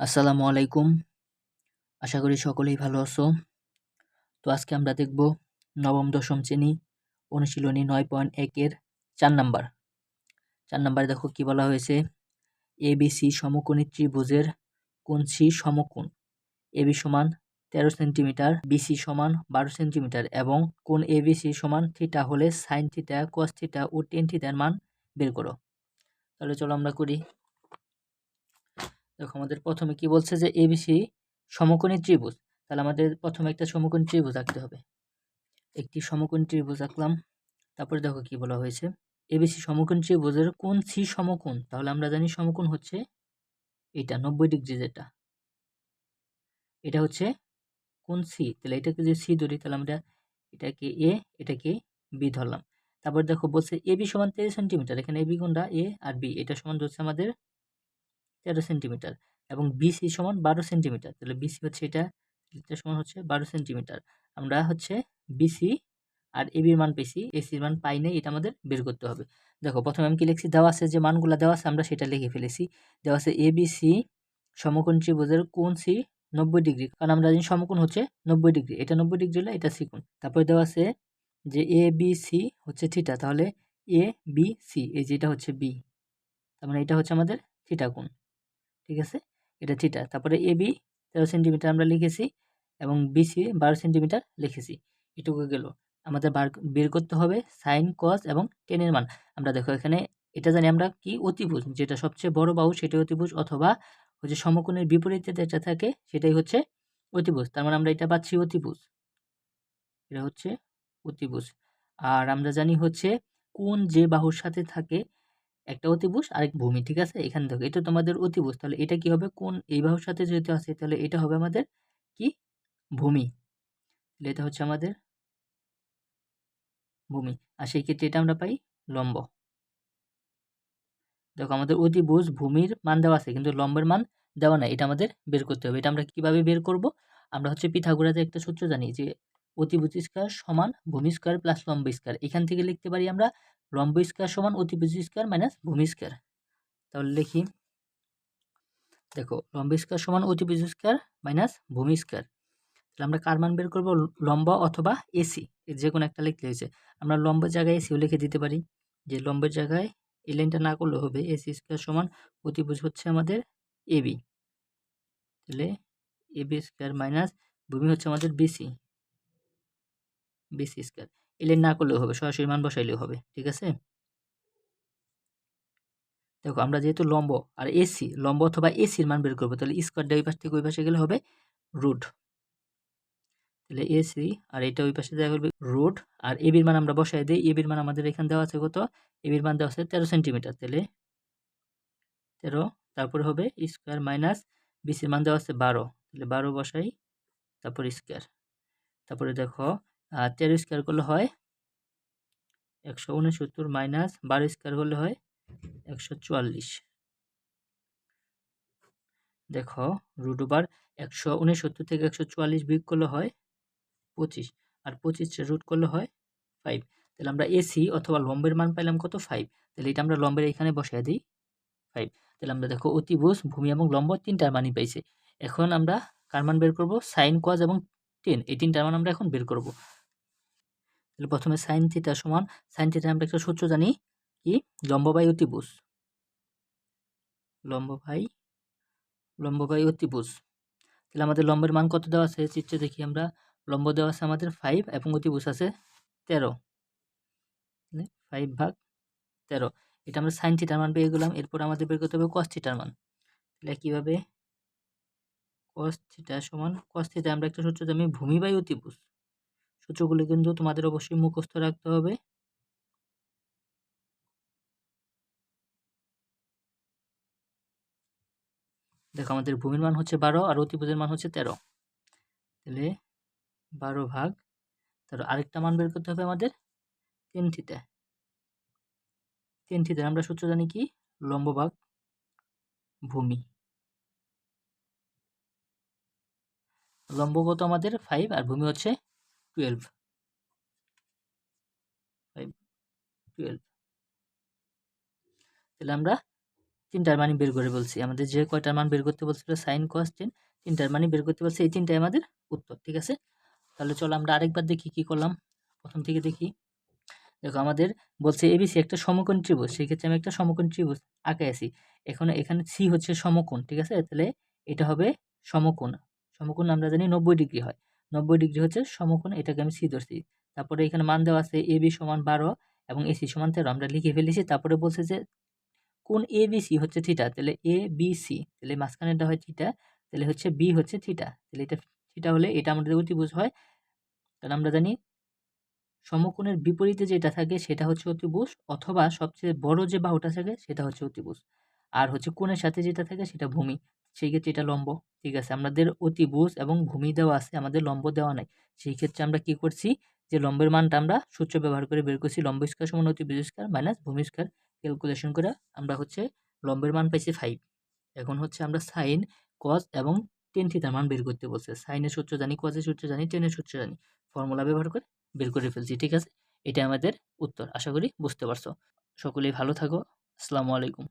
আসসালামু আলাইকুম। আশা করি সকলেই ভালো আছো। তো আজকে আমরা দেখব নবম, দশম শ্রেণি অনুশীলনী নয় পয়েন্ট একের চার নাম্বার। চার নাম্বার দেখো কি বলা হয়েছে? এ এবিসি সমকোণী ত্রিভুজের কোন সি সমকোণ? এবি সমান তেরো সেন্টিমিটার বিসি সমান বারো সেন্টিমিটার এবং কোণ এবিসি সমান থিটা হলে সাইন থিটা, কস থিটা ও টেন থিটার মান বের করো। তাহলে চলো আমরা করি। দেখো আমাদের প্রথমে কি বলছে যে এবিসি সমকোণী ত্রিভুজ, তাহলে আমাদের প্রথমে একটা সমকোণী ত্রিভুজ আঁকতে হবে। একটি সমকোণী ত্রিভুজ আঁকলাম, তারপরে দেখো কি বলা হয়েছে। এবিসি সমকোণ ত্রিভুজের কোন সি সমকোণ? তাহলে আমরা জানি সমকোণ হচ্ছে এটা, নব্বই ডিগ্রি যেটা। এটা হচ্ছে কোন সি তাহলে এটাকে যে সি ধরি, তাহলে আমরা এটাকে এ এটাকে বি ধরলাম। তারপর দেখো বলছে এ বি সমান তেরো সেন্টিমিটার, এখানে এ বি কোনটা এ আর বি এটা সমান ধরছে আমাদের তেরো সেন্টিমিটার এবং বিসি সমান বারো সেন্টিমিটার। তাহলে বিসি হচ্ছে এটা এটা সমান হচ্ছে বারো সেন্টিমিটার। আমরা হচ্ছে বিসি আর এবির মান পেয়েছি এসির মান পাই নাই, এটা আমাদের বের করতে হবে। দেখো, প্রথমে আমি কি লিখছি? দেওয়া আছে যে মানগুলো দেওয়া আছে, আমরা সেটা লিখে ফেলেছি। দেওয়া আছে এবিসি সমকোণ ত্রিভুজের কোন সি নব্বই ডিগ্রি। কারণ আমরা জানি সমকোণ হচ্ছে নব্বই ডিগ্রি। এটা নব্বই ডিগ্রি হলে এটা সিকোণ। তারপরে দেওয়া আছে যে এ বি সি হচ্ছে থিটা, তাহলে এ বি সি, এই যে এটা হচ্ছে বি। তার মানে এটা হচ্ছে আমাদের থিটা কোণ। ঠিক আছে? এটা থিটা। তারপরে এ বি, তেরো সেন্টিমিটার আমরা লিখেছি এবং বিসি বারো সেন্টিমিটার লিখেছি। এটুকু গেল। আমাদের বার, বের করতে হবে সাইন, কস এবং টেনের মান। আমরা দেখো এখানে এটা জানি আমরা কি অতিভুজ? যেটা সবচেয়ে বড় বাহু সেটা অতিভুজ অথবা হচ্ছে সমকোণের বিপরীতে যেটা থাকে সেটাই হচ্ছে অতিভুজ। তার মানে আমরা এটা পাচ্ছি অতিভুজ। এটা হচ্ছে অতিভুজ। আর আমরা জানি হচ্ছে কোন যে বাহুর সাথে থাকে একটা অতিভুজ, আরেক ভূমি, ঠিক আছে? এখান থেকে এটা তোমাদের অতিভুজ। তাহলে এটা কি হবে? কোন এই বাহুর সাথে যেহেতু আছে, তাহলে এটা হবে আমাদের কি? ভূমি। তাহলে এটা হচ্ছে আমাদের ভূমি। আর সেই ক্ষেত্রে এটা আমরা পাই লম্ব। দেখো, আমাদের অতিভুজ, ভূমির মান দেওয়া আছে, কিন্তু লম্বের মান দেওয়া নাই। এটা আমাদের বের করতে হবে। এটা আমরা কীভাবে বের করব? আমরা হচ্ছে পিথাগোরাতে একটা সূত্র জানি যে অতিভুজ স্কয়ার সমান ভূমি স্কয়ার প্লাস লম্ব স্কয়ার এখান থেকে লিখতে পারি আমরা লম্ব স্কয়ার সমান অতিভুজ স্কয়ার মাইনাস ভূমি স্কয়ার তাহলে লিখি, দেখো লম্ব স্কয়ার সমান অতিভুজ স্কয়ার মাইনাস ভূমি স্কয়ার তাহলে আমরা কার মান বের করব? লম্ব অথবা এসি যে কোনো একটা লিখতে হয়েছে। আমরা লম্বের জায়গায় এসিও লিখে দিতে পারি। যে লম্বের জায়গায় এই লাইনটা না করলে হবে এসি স্কয়ার সমান অতিভুজ হচ্ছে আমাদের এবি তাহলে এবি স্কয়ার মাইনাস ভূমি হচ্ছে আমাদের বিসি বিসি স্কয়ার লাইন না করলেও হবে, সরাসরি মান বসাইলেও হবে, ঠিক আছে? দেখো, আমরা যেহেতু লম্ব আর এসি লম্ব অথবা এসির মান বের করব, তাহলে স্কোয়ারটা ওই পাশ থেকে ওই পাশে গেলে হবে রুট তাহলে এসি আর এটা ওই পাশে দেওয়া করবে রুট আর এবির মান আমরা বসাই দিই। এবির মান আমাদের এখানে দেওয়া আছে কত? এবির মান দেওয়া আছে তেরো সেন্টিমিটার তাহলে তেরো, তারপরে হবে স্কোয়ার মাইনাস বিসির মান দেওয়া আছে বারো, তাহলে বারো বসাই, তারপর স্কোয়ার তারপরে দেখো তেরো স্কোয়ার করলে হয় একশো উনসত্তর মাইনাস বারো স্কোয়ার করলে হয় একশো চুয়াল্লিশ। দেখো রুট ওভার একশো উনসত্তর থেকে একশো চুয়াল্লিশ বিয়োগ করলে হয় পঁচিশ। আর পঁচিশ রুট করলে হয় ফাইভ তাহলে আমরা এসি অথবা লম্বের মান পাইলাম কত ফাইভ তাহলে এটা আমরা লম্বের এখানে বসাই দিই ফাইভ তাহলে আমরা দেখো অতিভুজ, ভূমি এবং লম্ব তিনটার মানই পাইছে। এখন আমরা কার মান বের করব? সাইন কজ এবং টেন এই তিনটার মান আমরা এখন বের করব। তাহলে প্রথমে সাইন থিটা সমান সাইন থিটা আমরা একটা সূত্র জানি কি? লম্ব বাই অতিভুজ লম্ব ভাই লম্ব বাই অতিভুজ তাহলে আমাদের লম্বের মান কত দেওয়া আছে? চিত্রে দেখি আমরা। লম্ব দেওয়া আছে আমাদের ফাইভ এবং অতিভুজ আছে তেরো। ফাইভ ভাগ তেরো। এটা আমরা সাইন থিটার মান পেয়ে গেলাম। এরপর আমাদের বের করতে হবে কস থিটার মান। তাহলে কীভাবে কস থিটা সমান কস থিটা আমরা একটা সূত্র জানি ভূমি বাই অতিভুজ সূত্রগুলো কিন্তু তোমাদের অবশ্যই মুখস্থ রাখতে হবে। দেখো, আমাদের ভূমির মান হচ্ছে বারো আর অতিভুজের মান হচ্ছে তেরো। তাহলে বারো ভাগ তার আরেকটা মান বের করতে হবে আমাদের তিন থিতে তিন থিতে আমরা সূত্র জানি কি? লম্ব ভাগ ভূমি। লম্ব কত আমাদের ফাইভ আর ভূমি হচ্ছে টুয়েলভ ফাইভ টুয়েলভ তাহলে আমরা তিনটার মানই বের করে বলছি। আমাদের যে কয়টার মান বের করতে বলছিল সাইন কস টেন তিনটার মানই বের করতে বলছে, এই তিনটাই আমাদের উত্তর, ঠিক আছে? তাহলে চলো আমরা আরেকবার দেখি কি করলাম। প্রথম থেকে দেখি। দেখো, আমাদের বলছে এবিসি একটা সমকোণ ত্রিভুজ, সেক্ষেত্রে আমি একটা সমকোণ ত্রিভুজ আঁকে আছি। এখন এখানে সি হচ্ছে সমকোণ, ঠিক আছে? তাহলে এটা হবে সমকোণ। সমকোণ আমরা জানি নব্বই ডিগ্রি হয়। নব্বই ডিগ্রি হচ্ছে সমকোণ, এটাকে আমি সি। ধরছি তারপরে এখানে মান দেওয়া আছে এ বি সমান বারো এবং এসি সমান তেরো। আমরা লিখে ফেলেছি, তারপরে বলছে যে কোন এ বি সি হচ্ছে থিটা, তাহলে এ বি সি, তাহলে মাঝখানে মাঝখানেরটা হয় থিটা, তাহলে হচ্ছে বি হচ্ছে থিটা। তাহলে এটা থিটা হলে এটা আমাদের অতিভুজ হয়। তাহলে আমরা জানি সমকোণের বিপরীতে যেটা থাকে সেটা হচ্ছে অতিভুজ, অথবা সবচেয়ে বড় যে বাহুটা থাকে সেটা হচ্ছে অতিভুজ। আর হচ্ছে কোণের সাথে যেটা থাকে সেটা ভূমি। সেই ক্ষেত্রে এটা লম্ব, ঠিক আছে? আমাদের অতিভুজ এবং ভূমি দেওয়া আছে, আমাদের লম্ব দেওয়া নাই। সেই ক্ষেত্রে আমরা কি করছি? যে লম্বের মানটা আমরা সূত্র ব্যবহার করে বের করছি, লম্ব স্কোয়ার সমান অতিভুজ স্কোয়ার মাইনাস ভূমি স্কোয়ার। ক্যালকুলেশন করে আমরা হচ্ছে লম্বের মান পাইছি ফাইভ এখন হচ্ছে আমরা সাইন কস এবং টেন থিতার মান বের করতে বলছে। সাইনের সূত্র জানি কসের সূত্র জানি টেনের সূত্র জানি। ফর্মুলা ব্যবহার করে বের করে ফেলছি, ঠিক আছে? এটা আমাদের উত্তর, আশা করি বুঝতে পারছ। সকলেই ভালো থাকো। আসসালামু আলাইকুম।